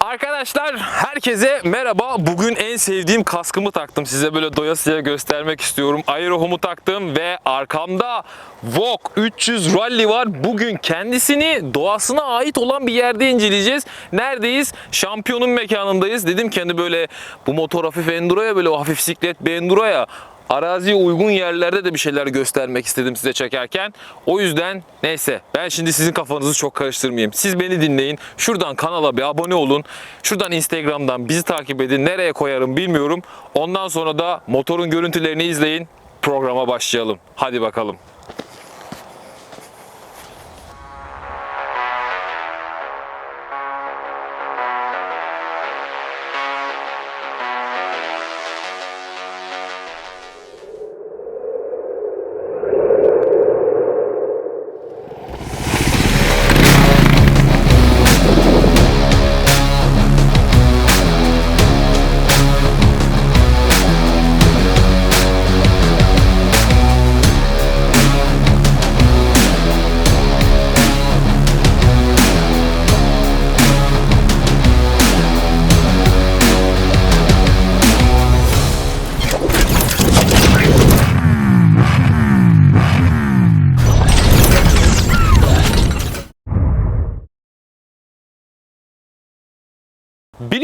Arkadaşlar herkese merhaba. Bugün en sevdiğim kaskımı taktım. Size böyle doyasıya göstermek istiyorum. Aerohome'u taktım ve arkamda VOG 300 Rally var. Bugün kendisini doğasına ait olan bir yerde inceleyeceğiz. Neredeyiz? Şampiyonun mekanındayız. Dedim kendi böyle bu motor hafif enduroya böyle o hafif siklet bir enduroya araziye uygun yerlerde de bir şeyler göstermek istedim size çekerken. O yüzden neyse ben şimdi sizin kafanızı çok karıştırmayayım. Siz beni dinleyin. Şuradan kanala bir abone olun. Şuradan Instagram'dan bizi takip edin. Nereye koyarım bilmiyorum. Ondan sonra da motorun görüntülerini izleyin. Programa başlayalım. Hadi bakalım.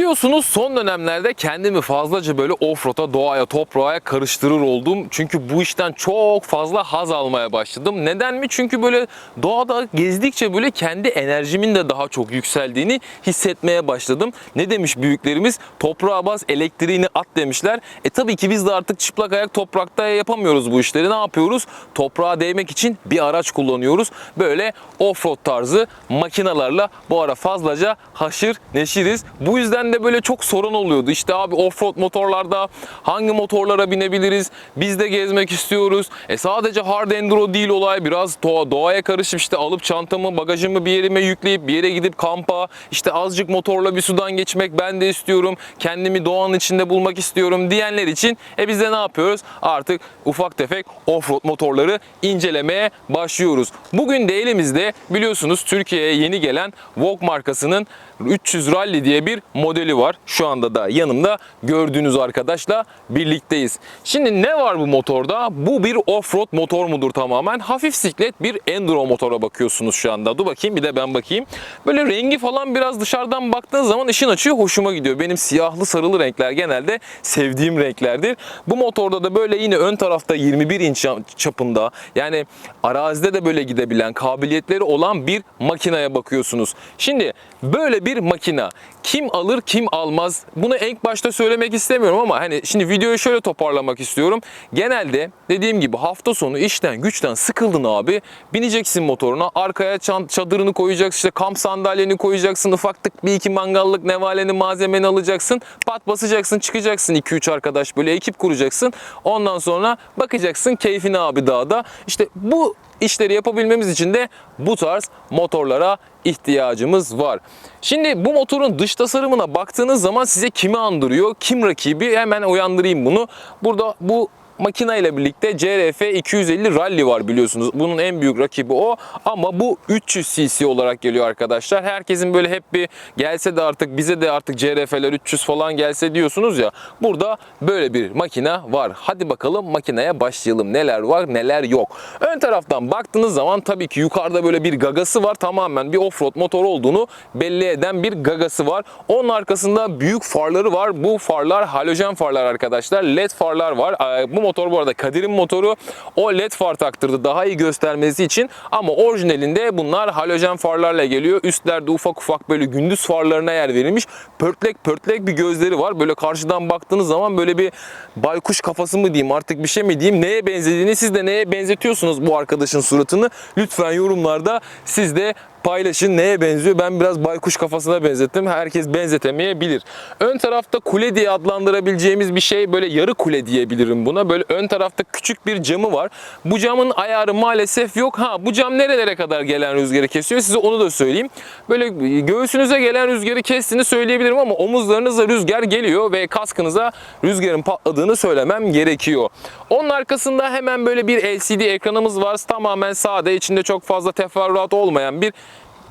Biliyorsunuz son dönemlerde kendimi fazlaca böyle offroad'a, doğaya, toprağa karıştırır oldum. Çünkü bu işten çok fazla haz almaya başladım. Neden mi? Çünkü böyle doğada gezdikçe böyle kendi enerjimin de daha çok yükseldiğini hissetmeye başladım. Ne demiş büyüklerimiz? Toprağa bas, elektriğini at demişler. E tabii ki biz de artık çıplak ayak toprakta yapamıyoruz bu işleri. Ne yapıyoruz? Toprağa değmek için bir araç kullanıyoruz. Böyle offroad tarzı makinalarla bu ara fazlaca haşır neşiriz. Bu yüzden de böyle çok sorun oluyordu. İşte abi offroad motorlarda hangi motorlara binebiliriz? Biz de gezmek istiyoruz. E sadece hard enduro değil olay. Biraz doğa, doğaya karışıp işte alıp çantamı, bagajımı bir yerime yükleyip bir yere gidip kampa işte azıcık motorla bir sudan geçmek ben de istiyorum. Kendimi doğanın içinde bulmak istiyorum diyenler için e biz de ne yapıyoruz? Artık ufak tefek offroad motorları incelemeye başlıyoruz. Bugün de elimizde biliyorsunuz Türkiye'ye yeni gelen Vogue markasının 300 Rally diye bir modeli var. Şu anda da yanımda gördüğünüz arkadaşla birlikteyiz. Şimdi ne var bu motorda? Bu bir offroad motor mudur tamamen? Hafif siklet bir enduro motora bakıyorsunuz şu anda. Dur bakayım bir de ben bakayım. Böyle rengi falan biraz dışarıdan baktığın zaman ışın açıyor hoşuma gidiyor. Benim siyahlı sarılı renkler genelde sevdiğim renklerdir. Bu motorda da böyle yine ön tarafta 21 inç çapında yani arazide de böyle gidebilen kabiliyetleri olan bir makineye bakıyorsunuz. Şimdi böyle bir makina kim alır kim almaz? Bunu ilk başta söylemek istemiyorum ama hani şimdi videoyu şöyle toparlamak istiyorum. Genelde dediğim gibi hafta sonu işten güçten sıkıldın abi. Bineceksin motoruna arkaya çadırını koyacaksın işte kamp sandalyeni koyacaksın ufaktık bir iki mangallık nevaleni malzemeni alacaksın. Pat basacaksın çıkacaksın 2-3 arkadaş böyle ekip kuracaksın. Ondan sonra bakacaksın keyfine abi dağda. İşte bu işleri yapabilmemiz için de bu tarz motorlara ihtiyacımız var. Şimdi bu motorun dış tasarımına baktığınız zaman size kimi andırıyor? Kim rakibi? Hemen uyandırayım bunu. Burada bu makina ile birlikte CRF 250 Rally var biliyorsunuz. Bunun en büyük rakibi o ama bu 300 cc olarak geliyor arkadaşlar. Herkesin böyle hep bir gelse de artık bize de artık CRF'ler 300 falan gelse diyorsunuz ya. Burada böyle bir makina var. Hadi bakalım makineye başlayalım. Neler var neler yok. Ön taraftan baktığınız zaman tabii ki yukarıda böyle bir gagası var. Tamamen bir offroad motor olduğunu belli eden bir gagası var. Onun arkasında büyük farları var. Bu farlar halojen farlar arkadaşlar. LED farlar var. Ee, Bu motor bu arada Kadir'in motoru. O LED far taktırdı daha iyi göstermesi için. Ama orijinalinde bunlar halojen farlarla geliyor. Üstlerde ufak ufak böyle gündüz farlarına yer verilmiş. Pörtlek pörtlek bir gözleri var. Böyle karşıdan baktığınız zaman böyle bir baykuş kafası mı diyeyim artık bir şey mi diyeyim. Neye benzediğini siz de neye benzetiyorsunuz bu arkadaşın suratını? Lütfen yorumlarda siz de paylaşın neye benziyor. Ben biraz baykuş kafasına benzettim. Herkes benzetemeyebilir. Ön tarafta kule diye adlandırabileceğimiz bir şey böyle yarı kule diyebilirim buna. Böyle ön tarafta küçük bir camı var. Bu camın ayarı maalesef yok. Ha bu cam nerelere kadar gelen rüzgarı kesiyor size onu da söyleyeyim. Böyle göğsünüze gelen rüzgarı kestiğini söyleyebilirim ama omuzlarınıza rüzgar geliyor ve kaskınıza rüzgarın patladığını söylemem gerekiyor. Onun arkasında hemen böyle bir LCD ekranımız var. Tamamen sade içinde çok fazla teferruat olmayan bir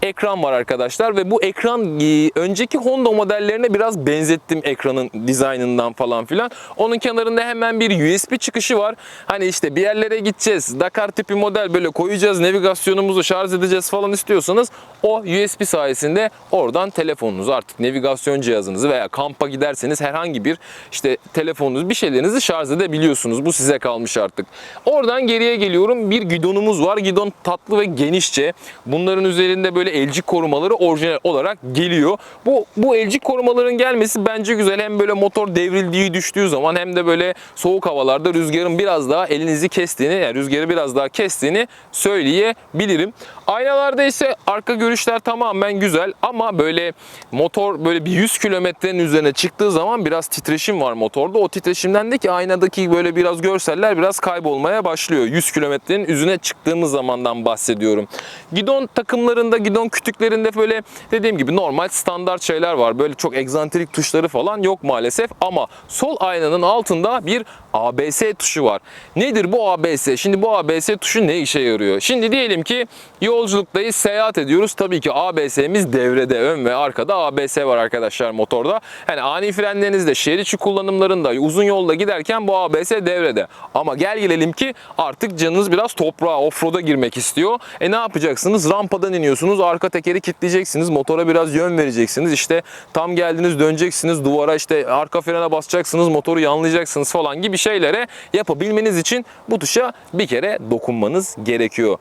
ekran var arkadaşlar ve bu ekran e, önceki Honda modellerine biraz benzettim ekranın dizaynından falan filan. Onun kenarında hemen bir USB çıkışı var. Hani işte bir yerlere gideceğiz. Dakar tipi model böyle koyacağız, navigasyonumuzu şarj edeceğiz falan istiyorsanız o USB sayesinde oradan telefonunuzu artık navigasyon cihazınızı veya kampa giderseniz herhangi bir işte telefonunuzu bir şeylerinizi şarj edebiliyorsunuz. Bu size kalmış artık. Oradan geriye geliyorum. Bir gidonumuz var. Gidon tatlı ve genişçe. Bunların üzerinde böyle elcik korumaları orijinal olarak geliyor. Bu bu elcik korumaların gelmesi bence güzel. Hem böyle motor devrildiği düştüğü zaman hem de böyle soğuk havalarda rüzgarın biraz daha elinizi kestiğini, yani rüzgarı biraz daha kestiğini söyleyebilirim. Aynalarda ise arka görüşler tamamen güzel ama böyle motor böyle bir 100 kilometrenin üzerine çıktığı zaman biraz titreşim var motorda. O titreşimden de ki aynadaki böyle biraz görseller biraz kaybolmaya başlıyor. 100 kilometrenin üzerine çıktığımız zamandan bahsediyorum. Gidon takımlarında, gidon kütüklerinde böyle dediğim gibi normal standart şeyler var. Böyle çok egzantrik tuşları falan yok maalesef ama sol aynanın altında bir ABS tuşu var. Nedir bu ABS? Şimdi bu ABS tuşu ne işe yarıyor? Şimdi diyelim ki yolculuktayız, seyahat ediyoruz. Tabii ki ABS'miz devrede, ön ve arkada ABS var arkadaşlar motorda. Yani ani frenlerinizde, şehir içi kullanımlarında, uzun yolda giderken bu ABS devrede. Ama gel gelelim ki artık canınız biraz toprağa, offroad'a girmek istiyor. E ne yapacaksınız? Rampadan iniyorsunuz, arka tekeri kilitleyeceksiniz, motora biraz yön vereceksiniz. İşte tam geldiniz döneceksiniz, duvara işte arka frene basacaksınız, motoru yanlayacaksınız falan gibi şeylere yapabilmeniz için bu tuşa bir kere dokunmanız gerekiyor.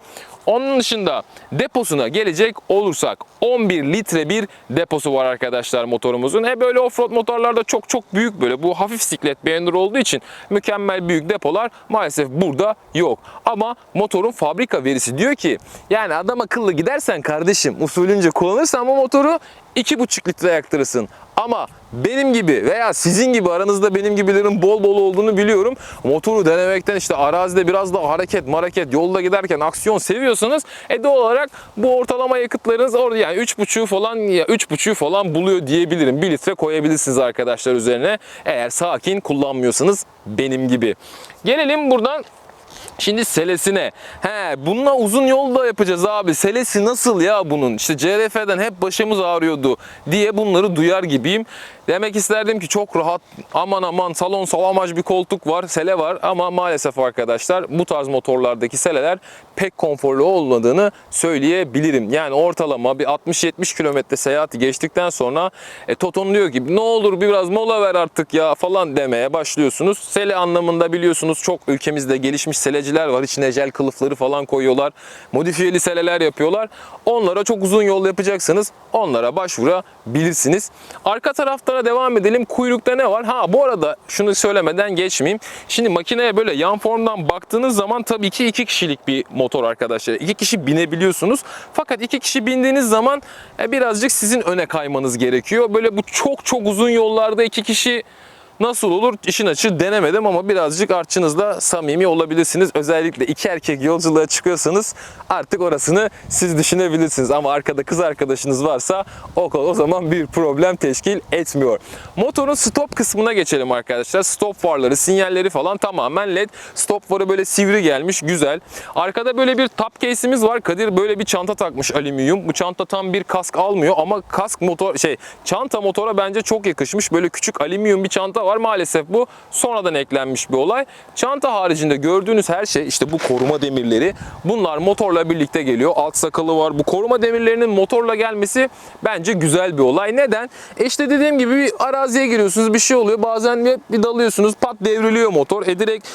Onun dışında deposuna gelecek olursak 11 litre bir deposu var arkadaşlar motorumuzun. E böyle offroad motorlarda çok çok büyük böyle bu hafif siklet bir olduğu için mükemmel büyük depolar maalesef burada yok. Ama motorun fabrika verisi diyor ki yani adam akıllı gidersen kardeşim usulünce kullanırsan bu motoru 2,5 litre yaktırırsın. Ama benim gibi veya sizin gibi aranızda benim gibilerin bol bol olduğunu biliyorum. Motoru denemekten işte arazide biraz da hareket mareket yolda giderken aksiyon seviyorsanız e doğal olarak bu ortalama yakıtlarınız orada yani 3.5'u falan ya 3.5'u falan buluyor diyebilirim. 1 litre koyabilirsiniz arkadaşlar üzerine. Eğer sakin kullanmıyorsanız benim gibi. Gelelim buradan Şimdi selesine. He bununla uzun yolda yapacağız abi. Selesi nasıl ya bunun? İşte CRF'den hep başımız ağrıyordu diye bunları duyar gibiyim. Demek isterdim ki çok rahat aman aman salon salamaj bir koltuk var, sele var ama maalesef arkadaşlar bu tarz motorlardaki seleler pek konforlu olmadığını söyleyebilirim. Yani ortalama bir 60-70 kilometre seyahati geçtikten sonra e, Toton diyor ki ne olur biraz mola ver artık ya falan demeye başlıyorsunuz. Sele anlamında biliyorsunuz çok ülkemizde gelişmiş seleciler var. İçine jel kılıfları falan koyuyorlar. Modifiyeli seleler yapıyorlar. Onlara çok uzun yol yapacaksanız onlara başvurabilirsiniz. Arka taraflara devam edelim. Kuyrukta ne var? Ha bu arada şunu söylemeden geçmeyeyim. Şimdi makineye böyle yan formdan baktığınız zaman tabii ki iki kişilik bir motor arkadaşlar. İki kişi binebiliyorsunuz. Fakat iki kişi bindiğiniz zaman e, birazcık sizin öne kaymanız gerekiyor. Böyle bu çok çok uzun yollarda iki kişi Nasıl olur? İşin açığı denemedim ama birazcık artçınızla samimi olabilirsiniz. Özellikle iki erkek yolculuğa çıkıyorsanız artık orasını siz düşünebilirsiniz. Ama arkada kız arkadaşınız varsa o, o zaman bir problem teşkil etmiyor. Motorun stop kısmına geçelim arkadaşlar. Stop farları, sinyalleri falan tamamen led. Stop farı böyle sivri gelmiş, güzel. Arkada böyle bir top case'imiz var. Kadir böyle bir çanta takmış alüminyum. Bu çanta tam bir kask almıyor ama kask motor şey çanta motora bence çok yakışmış. Böyle küçük alüminyum bir çanta var. Maalesef bu sonradan eklenmiş bir olay. Çanta haricinde gördüğünüz her şey işte bu koruma demirleri bunlar motorla birlikte geliyor. Alt sakalı var. Bu koruma demirlerinin motorla gelmesi bence güzel bir olay. Neden? E işte dediğim gibi bir araziye giriyorsunuz bir şey oluyor. Bazen bir, dalıyorsunuz pat devriliyor motor. E direkt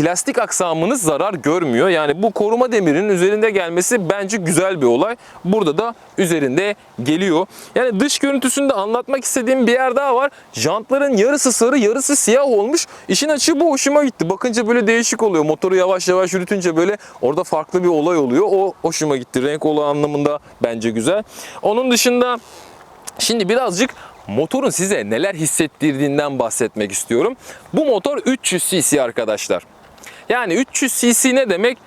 plastik aksamınız zarar görmüyor. Yani bu koruma demirinin üzerinde gelmesi bence güzel bir olay. Burada da üzerinde geliyor. Yani dış görüntüsünü de anlatmak istediğim bir yer daha var. Jantların yarısı sarı yarısı siyah olmuş. İşin açığı bu hoşuma gitti. Bakınca böyle değişik oluyor. Motoru yavaş yavaş yürütünce böyle orada farklı bir olay oluyor. O hoşuma gitti. Renk olayı anlamında bence güzel. Onun dışında şimdi birazcık motorun size neler hissettirdiğinden bahsetmek istiyorum. Bu motor 300 cc arkadaşlar. Yani 300 cc ne demek?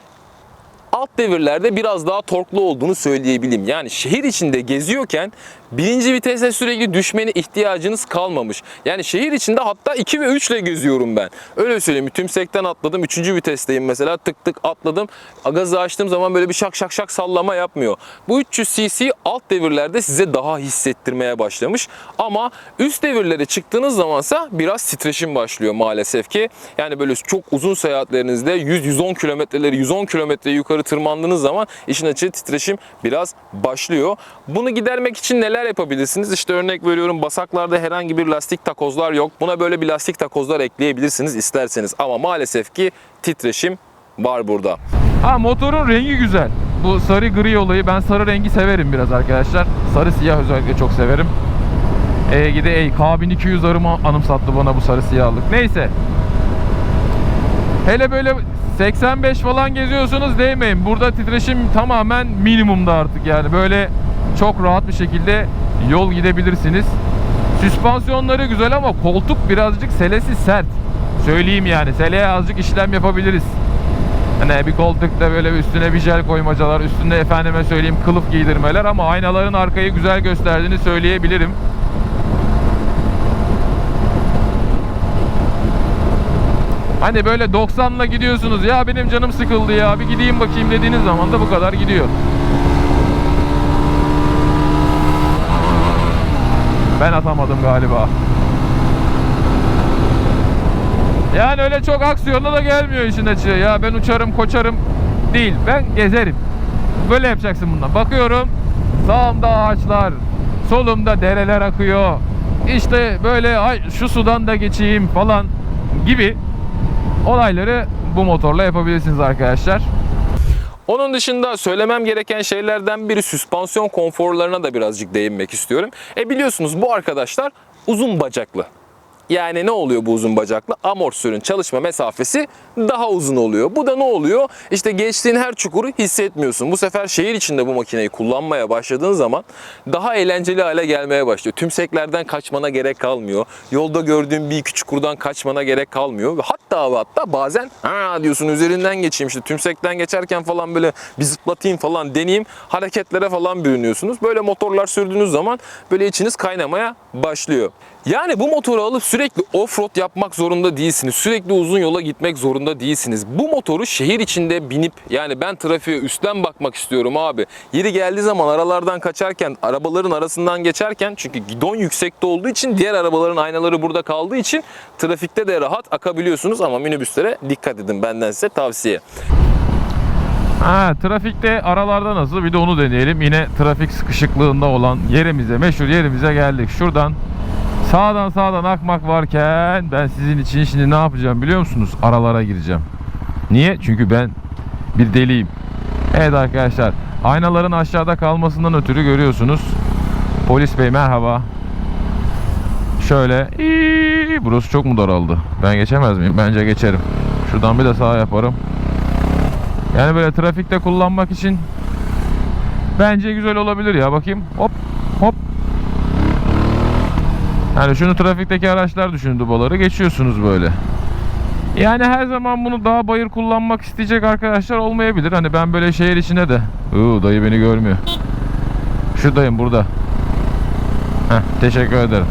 Alt devirlerde biraz daha torklu olduğunu söyleyebilirim. Yani şehir içinde geziyorken birinci vitese sürekli düşmene ihtiyacınız kalmamış. Yani şehir içinde hatta 2 ve 3 ile geziyorum ben. Öyle söyleyeyim. Tümsekten atladım. 3. vitesteyim mesela. Tık tık atladım. Gazı açtığım zaman böyle bir şak şak şak sallama yapmıyor. Bu 300 cc alt devirlerde size daha hissettirmeye başlamış. Ama üst devirlere çıktığınız zamansa biraz titreşim başlıyor maalesef ki. Yani böyle çok uzun seyahatlerinizde 100-110 kilometreleri 110 kilometre yukarı tırmandığınız zaman işin açığı titreşim biraz başlıyor. Bunu gidermek için neler yapabilirsiniz? İşte örnek veriyorum basaklarda herhangi bir lastik takozlar yok. Buna böyle bir lastik takozlar ekleyebilirsiniz isterseniz. Ama maalesef ki titreşim var burada. Ha motorun rengi güzel. Bu sarı gri olayı ben sarı rengi severim biraz arkadaşlar. Sarı siyah özellikle çok severim. E gide ey K1200 arımı anımsattı bana bu sarı siyahlık. Neyse. Hele böyle 85 falan geziyorsunuz değmeyin. Burada titreşim tamamen minimumda artık yani. Böyle çok rahat bir şekilde yol gidebilirsiniz. Süspansiyonları güzel ama koltuk birazcık selesi sert. Söyleyeyim yani. Seleye azıcık işlem yapabiliriz. Hani bir koltukta böyle üstüne bir jel koymacalar, üstünde efendime söyleyeyim kılıf giydirmeler ama aynaların arkayı güzel gösterdiğini söyleyebilirim. Hani böyle 90'la gidiyorsunuz ya benim canım sıkıldı ya bir gideyim bakayım dediğiniz zaman da bu kadar gidiyor. Ben atamadım galiba. Yani öyle çok aksiyonla da gelmiyor işin açığı. Ya ben uçarım, koçarım değil. Ben gezerim. Böyle yapacaksın bundan. Bakıyorum sağımda ağaçlar, solumda dereler akıyor. İşte böyle ay şu sudan da geçeyim falan gibi olayları bu motorla yapabilirsiniz arkadaşlar. Onun dışında söylemem gereken şeylerden biri süspansiyon konforlarına da birazcık değinmek istiyorum. E biliyorsunuz bu arkadaşlar uzun bacaklı. Yani ne oluyor bu uzun bacaklı? Amortisörün çalışma mesafesi daha uzun oluyor. Bu da ne oluyor? İşte geçtiğin her çukuru hissetmiyorsun. Bu sefer şehir içinde bu makineyi kullanmaya başladığın zaman daha eğlenceli hale gelmeye başlıyor. Tümseklerden kaçmana gerek kalmıyor. Yolda gördüğün bir iki çukurdan kaçmana gerek kalmıyor. Ve hatta hatta bazen ha diyorsun üzerinden geçeyim işte tümsekten geçerken falan böyle bir zıplatayım falan deneyeyim hareketlere falan bürünüyorsunuz. Böyle motorlar sürdüğünüz zaman böyle içiniz kaynamaya başlıyor. Yani bu motoru alıp sürekli off-road yapmak zorunda değilsiniz. Sürekli uzun yola gitmek zorunda değilsiniz. Bu motoru şehir içinde binip yani ben trafiğe üstten bakmak istiyorum abi. Yeri geldiği zaman aralardan kaçarken, arabaların arasından geçerken çünkü gidon yüksekte olduğu için diğer arabaların aynaları burada kaldığı için trafikte de rahat akabiliyorsunuz ama minibüslere dikkat edin benden size tavsiye. Ha, trafikte aralarda nasıl bir de onu deneyelim. Yine trafik sıkışıklığında olan yerimize, meşhur yerimize geldik. Şuradan sağdan sağdan akmak varken ben sizin için şimdi ne yapacağım biliyor musunuz? Aralara gireceğim. Niye? Çünkü ben bir deliyim. Evet arkadaşlar aynaların aşağıda kalmasından ötürü görüyorsunuz. Polis bey merhaba. Şöyle İyi, burası çok mu daraldı? Ben geçemez miyim? Bence geçerim. Şuradan bir de sağ yaparım. Yani böyle trafikte kullanmak için bence güzel olabilir ya. Bakayım. Hop. Yani şunu trafikteki araçlar düşünün dubaları. Geçiyorsunuz böyle. Yani her zaman bunu daha bayır kullanmak isteyecek arkadaşlar olmayabilir. Hani ben böyle şehir içine de. Uuu dayı beni görmüyor. Şuradayım burada. Heh, teşekkür ederim.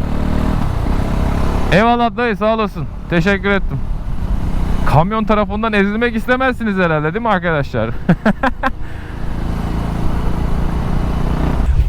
Eyvallah dayı sağ olasın. Teşekkür ettim. Kamyon tarafından ezilmek istemezsiniz herhalde değil mi arkadaşlar?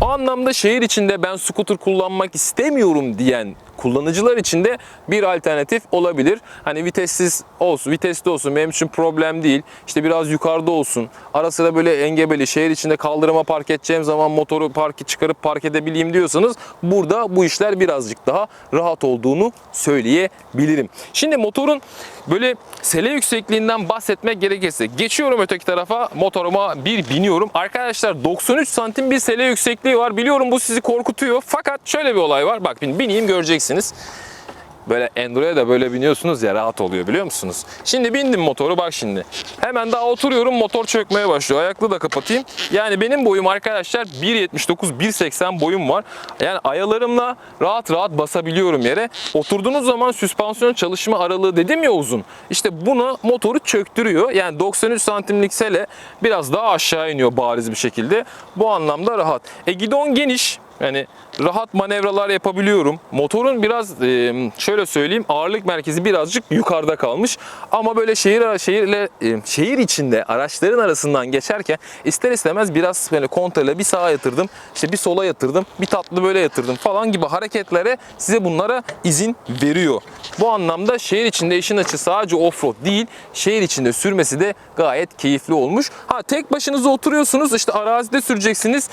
O anlamda şehir içinde ben scooter kullanmak istemiyorum diyen kullanıcılar için de bir alternatif olabilir. Hani vitessiz olsun, vitesli olsun benim için problem değil. İşte biraz yukarıda olsun. Ara sıra böyle engebeli şehir içinde kaldırıma park edeceğim zaman motoru park çıkarıp park edebileyim diyorsanız burada bu işler birazcık daha rahat olduğunu söyleyebilirim. Şimdi motorun böyle sele yüksekliğinden bahsetmek gerekirse geçiyorum öteki tarafa motoruma bir biniyorum. Arkadaşlar 93 santim bir sele yüksekliği var. Biliyorum bu sizi korkutuyor. Fakat şöyle bir olay var. Bak bin- bineyim göreceksiniz. Böyle Enduro'ya da böyle biniyorsunuz ya rahat oluyor biliyor musunuz? Şimdi bindim motoru bak şimdi. Hemen daha oturuyorum motor çökmeye başlıyor. Ayaklı da kapatayım. Yani benim boyum arkadaşlar 1.79 1.80 boyum var. Yani ayalarımla rahat rahat basabiliyorum yere. Oturduğunuz zaman süspansiyon çalışma aralığı dedim ya uzun. İşte bunu motoru çöktürüyor. Yani 93 santimlik sele biraz daha aşağı iniyor bariz bir şekilde. Bu anlamda rahat. E gidon geniş. Yani rahat manevralar yapabiliyorum. Motorun biraz e, şöyle söyleyeyim ağırlık merkezi birazcık yukarıda kalmış. Ama böyle şehir şehirle e, şehir içinde araçların arasından geçerken ister istemez biraz böyle kontrole bir sağa yatırdım, işte bir sola yatırdım, bir tatlı böyle yatırdım falan gibi hareketlere size bunlara izin veriyor. Bu anlamda şehir içinde işin açı sadece offroad değil, şehir içinde sürmesi de gayet keyifli olmuş. Ha tek başınıza oturuyorsunuz işte arazide süreceksiniz.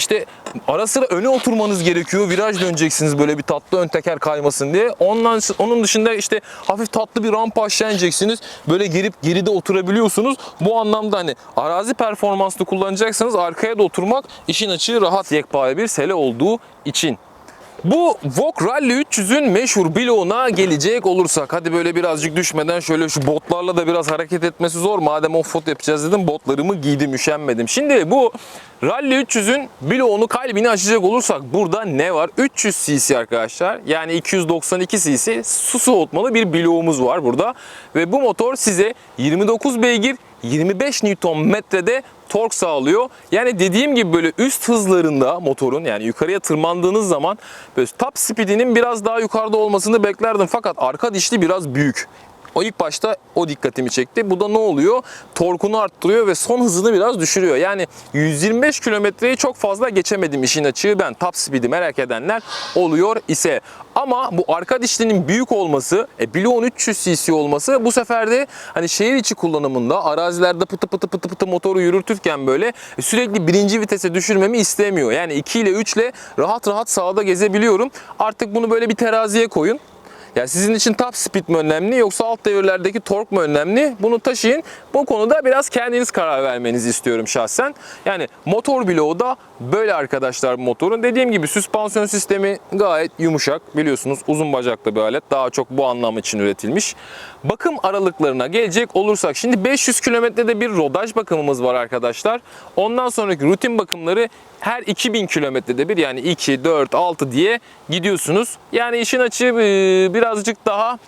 İşte ara sıra öne oturmanız gerekiyor. Viraj döneceksiniz böyle bir tatlı ön teker kaymasın diye. Ondan onun dışında işte hafif tatlı bir rampa aşağı ineceksiniz. Böyle gerip geride oturabiliyorsunuz. Bu anlamda hani arazi performanslı kullanacaksanız arkaya da oturmak işin açığı rahat yekpare bir sele olduğu için. Bu Vogue Rally 300'ün meşhur bloğuna gelecek olursak hadi böyle birazcık düşmeden şöyle şu botlarla da biraz hareket etmesi zor. Madem offroad yapacağız dedim botlarımı giydim üşenmedim. Şimdi bu Rally 300'ün bloğunu kalbini açacak olursak burada ne var? 300 cc arkadaşlar yani 292 cc su soğutmalı bir bloğumuz var burada. Ve bu motor size 29 beygir 25 Nm'de tork sağlıyor. Yani dediğim gibi böyle üst hızlarında motorun yani yukarıya tırmandığınız zaman böyle top speedinin biraz daha yukarıda olmasını beklerdim. Fakat arka dişli biraz büyük. O ilk başta o dikkatimi çekti. Bu da ne oluyor? Torkunu arttırıyor ve son hızını biraz düşürüyor. Yani 125 kilometreyi çok fazla geçemedim işin açığı ben. Top speed'i merak edenler oluyor ise. Ama bu arka dişlinin büyük olması, e, bloğun 300 cc olması bu sefer de hani şehir içi kullanımında arazilerde pıtı pıtı pıtı pıtı motoru yürütürken böyle sürekli birinci vitese düşürmemi istemiyor. Yani 2 ile 3 ile rahat rahat sağda gezebiliyorum. Artık bunu böyle bir teraziye koyun. Ya sizin için top speed mi önemli yoksa alt devirlerdeki tork mu önemli? Bunu taşıyın. Bu konuda biraz kendiniz karar vermenizi istiyorum şahsen. Yani motor bloğu da böyle arkadaşlar motorun. Dediğim gibi süspansiyon sistemi gayet yumuşak. Biliyorsunuz uzun bacaklı bir alet. Daha çok bu anlam için üretilmiş. Bakım aralıklarına gelecek olursak şimdi 500 kilometrede bir rodaj bakımımız var arkadaşlar. Ondan sonraki rutin bakımları her 2000 kilometrede bir yani 2, 4, 6 diye gidiyorsunuz. Yani işin açığı e, birazcık daha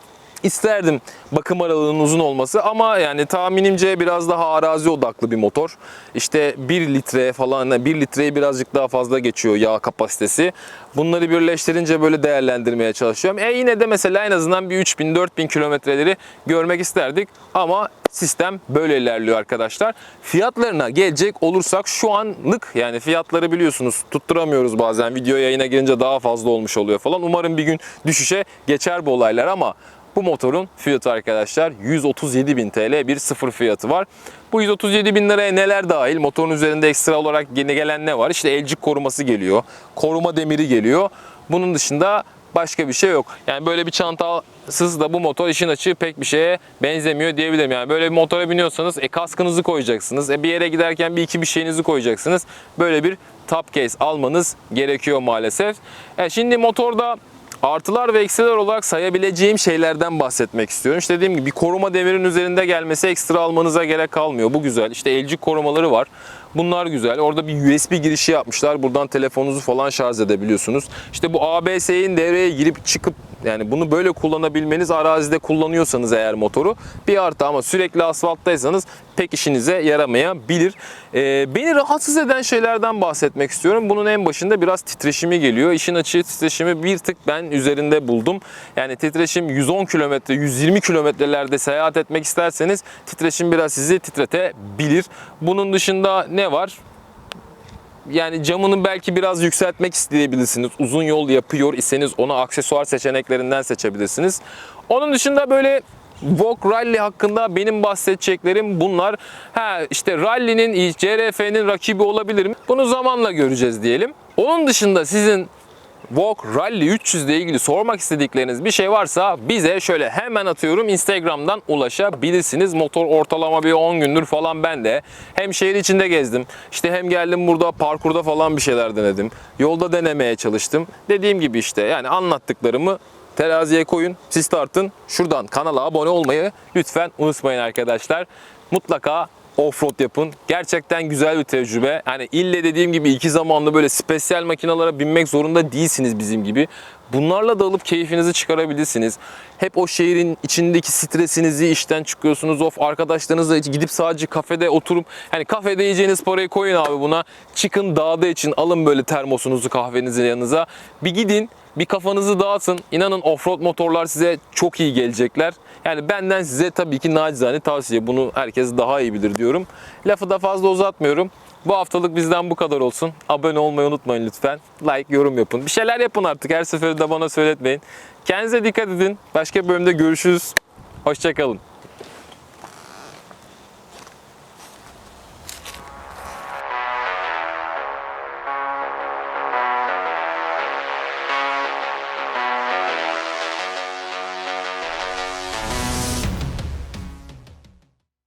isterdim bakım aralığının uzun olması ama yani tahminimce biraz daha arazi odaklı bir motor. İşte 1 litre falan 1 litreye birazcık daha fazla geçiyor yağ kapasitesi. Bunları birleştirince böyle değerlendirmeye çalışıyorum. E yine de mesela en azından bir 3000-4000 kilometreleri görmek isterdik ama sistem böyle ilerliyor arkadaşlar. Fiyatlarına gelecek olursak şu anlık yani fiyatları biliyorsunuz tutturamıyoruz bazen video yayına girince daha fazla olmuş oluyor falan. Umarım bir gün düşüşe geçer bu olaylar ama bu motorun fiyatı arkadaşlar 137.000 TL bir sıfır fiyatı var. Bu 137.000 liraya neler dahil? Motorun üzerinde ekstra olarak yeni gelen ne var? İşte elcik koruması geliyor. Koruma demiri geliyor. Bunun dışında başka bir şey yok. Yani böyle bir çantasız da bu motor işin açığı pek bir şeye benzemiyor diyebilirim. Yani böyle bir motora biniyorsanız e, kaskınızı koyacaksınız. E, bir yere giderken bir iki bir şeyinizi koyacaksınız. Böyle bir top case almanız gerekiyor maalesef. E, şimdi motorda Artılar ve eksiler olarak sayabileceğim şeylerden bahsetmek istiyorum. İşte dediğim gibi bir koruma demirin üzerinde gelmesi ekstra almanıza gerek kalmıyor. Bu güzel. İşte elcik korumaları var. Bunlar güzel. Orada bir USB girişi yapmışlar. Buradan telefonunuzu falan şarj edebiliyorsunuz. İşte bu ABS'in devreye girip çıkıp yani bunu böyle kullanabilmeniz arazide kullanıyorsanız eğer motoru bir artı ama sürekli asfalttaysanız pek işinize yaramayabilir. Ee, beni rahatsız eden şeylerden bahsetmek istiyorum. Bunun en başında biraz titreşimi geliyor. İşin açığı titreşimi bir tık ben üzerinde buldum. Yani titreşim 110 kilometre, 120 kilometrelerde seyahat etmek isterseniz titreşim biraz sizi titretebilir. Bunun dışında ne var? yani camını belki biraz yükseltmek isteyebilirsiniz. Uzun yol yapıyor iseniz onu aksesuar seçeneklerinden seçebilirsiniz. Onun dışında böyle Vogue Rally hakkında benim bahsedeceklerim bunlar. Ha işte Rally'nin CRF'nin rakibi olabilir mi? Bunu zamanla göreceğiz diyelim. Onun dışında sizin Vogue Rally 300 ile ilgili sormak istedikleriniz bir şey varsa bize şöyle hemen atıyorum Instagram'dan ulaşabilirsiniz. Motor ortalama bir 10 gündür falan ben de hem şehir içinde gezdim. işte hem geldim burada parkurda falan bir şeyler denedim. Yolda denemeye çalıştım. Dediğim gibi işte yani anlattıklarımı teraziye koyun, siz tartın. Şuradan kanala abone olmayı lütfen unutmayın arkadaşlar. Mutlaka offroad yapın. Gerçekten güzel bir tecrübe. Hani ille dediğim gibi iki zamanlı böyle spesiyel makinalara binmek zorunda değilsiniz bizim gibi. Bunlarla da alıp keyfinizi çıkarabilirsiniz. Hep o şehrin içindeki stresinizi işten çıkıyorsunuz. Of arkadaşlarınızla gidip sadece kafede oturup hani kafede yiyeceğiniz parayı koyun abi buna. Çıkın dağda için alın böyle termosunuzu kahvenizi yanınıza. Bir gidin bir kafanızı dağıtın. İnanın offroad motorlar size çok iyi gelecekler. Yani benden size tabii ki nacizane tavsiye. Bunu herkes daha iyi bilir diyorum. Lafı da fazla uzatmıyorum. Bu haftalık bizden bu kadar olsun. Abone olmayı unutmayın lütfen. Like, yorum yapın. Bir şeyler yapın artık. Her seferinde bana söyletmeyin. Kendinize dikkat edin. Başka bölümde görüşürüz. Hoşçakalın.